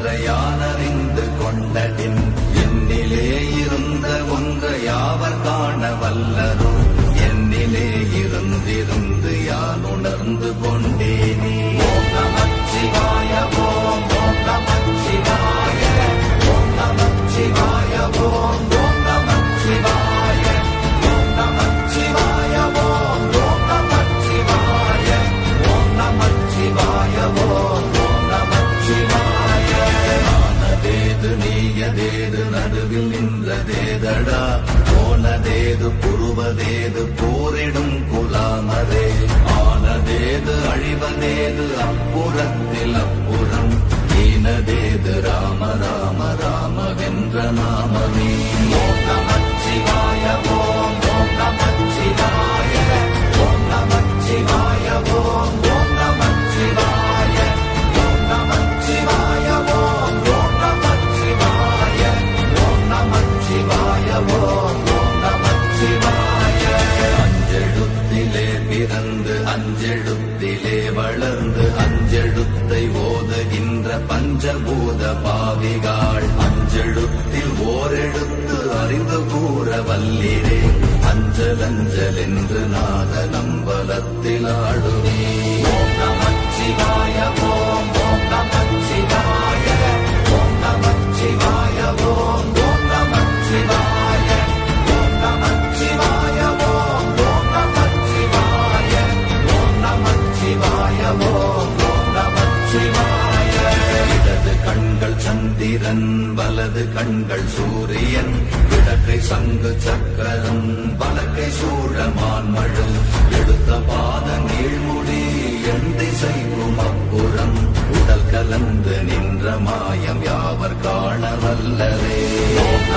ஒன்றையானறிந்து கொண்டடின் என்னிலே இருந்த ஒன்றை யாவர் காண வல்லரும் என்னிலே இருந்திருந்து யான் உணர்ந்து கொண்டு அழிவதேது அப்புறத்தில் அப்புறம்? ஈனதேது ராம ராம ராமவென்ற நாமமே. ஓம் ஓரெழுத்து அறிந்து கூற வல்லிரே அஞ்சல் அஞ்சல் என்று நாத நம்பலத்தில் ஆடுவே ஓம் நமச்சிவாய ஓம் சந்திரன் வலது கண்கள் சூரியன் இடக்கை சங்கு சக்கரம் வலக்கை சூழமான் மழு எடுத்த பாத நீழ்முடி என் திசைக்கும் அப்புறம் உடல் கலந்து நின்ற மாயம் யாவர் காண வல்லரே ஓம்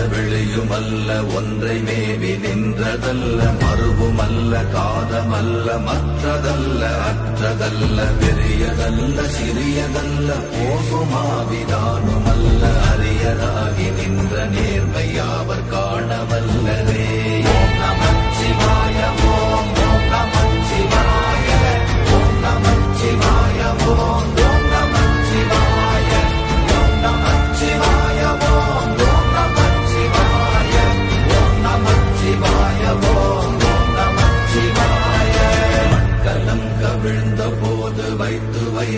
உருவுமல்ல வெளியுமல்ல ஒன்றை மேவி நின்றதல்ல மறுவுமல்ல காதமல்ல மற்றதல்ல அற்றதல்ல பெரியதல்ல சிறியதல்ல போகுமாவிதானுமல்ல அறி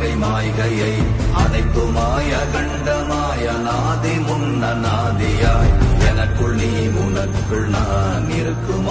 மாய்கை மாய்கையை அனைத்துமாய் அகண்டமாய் நாதி முன்ன நாதியாய். எனக்குள் நீ உனக்குள் நான் இருக்குமா?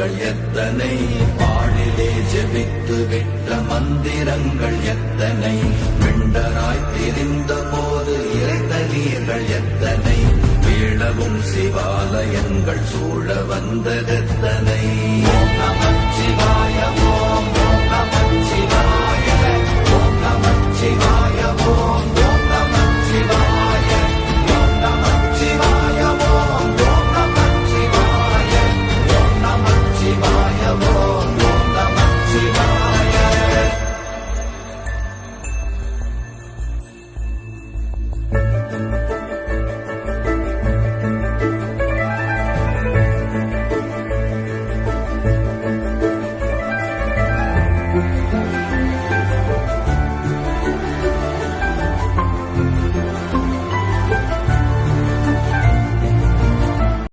மந்திரங்கள் எத்தனை? பாடிலே ஜெபித்து விட்ட மந்திரங்கள் எத்தனை? வெண்டராய் தெரிந்த போது இறந்த நீர்கள் எத்தனை? வீழவும் சிவாலயங்கள் சூழ வந்ததெத்தனை? நமச்சிவாயமும்